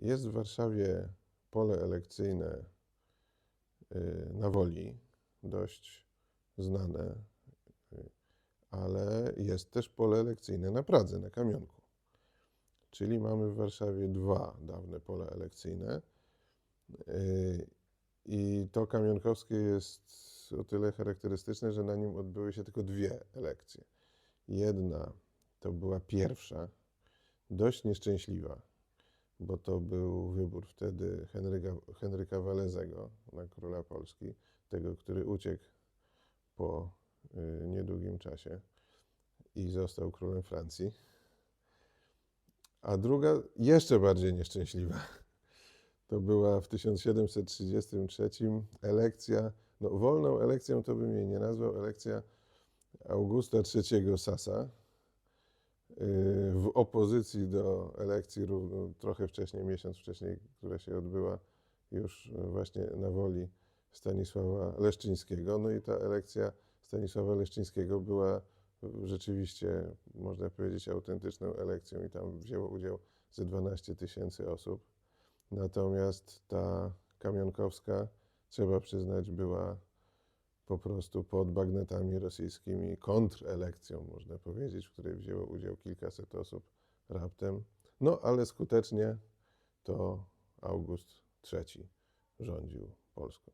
Jest w Warszawie pole elekcyjne y, na Woli, dość znane, y, ale jest też pole elekcyjne na Pradze, na Kamionku. Czyli mamy w Warszawie dwa dawne pola elekcyjne. Y, I to kamionkowskie jest o tyle charakterystyczne, że na nim odbyły się tylko dwie elekcje. Jedna to była pierwsza, dość nieszczęśliwa, bo to był wybór wtedy Henryka, Henryka Walezego na króla Polski, tego, który uciekł po y, niedługim czasie i został królem Francji. A druga, jeszcze bardziej nieszczęśliwa, to była w 1733 elekcja, no wolną elekcją to bym jej nie nazwał, elekcja Augusta III Sasa y, opozycji do elekcji trochę wcześniej, miesiąc wcześniej, która się odbyła już właśnie na woli Stanisława Leszczyńskiego. No i ta elekcja Stanisława Leszczyńskiego była rzeczywiście, można powiedzieć, autentyczną elekcją i tam wzięło udział ze 12 tysięcy osób. Natomiast ta kamionkowska, trzeba przyznać, była po prostu pod bagnetami rosyjskimi kontrelekcją, można powiedzieć, w której wzięło udział kilkaset osób raptem. No ale skutecznie to August III rządził Polską.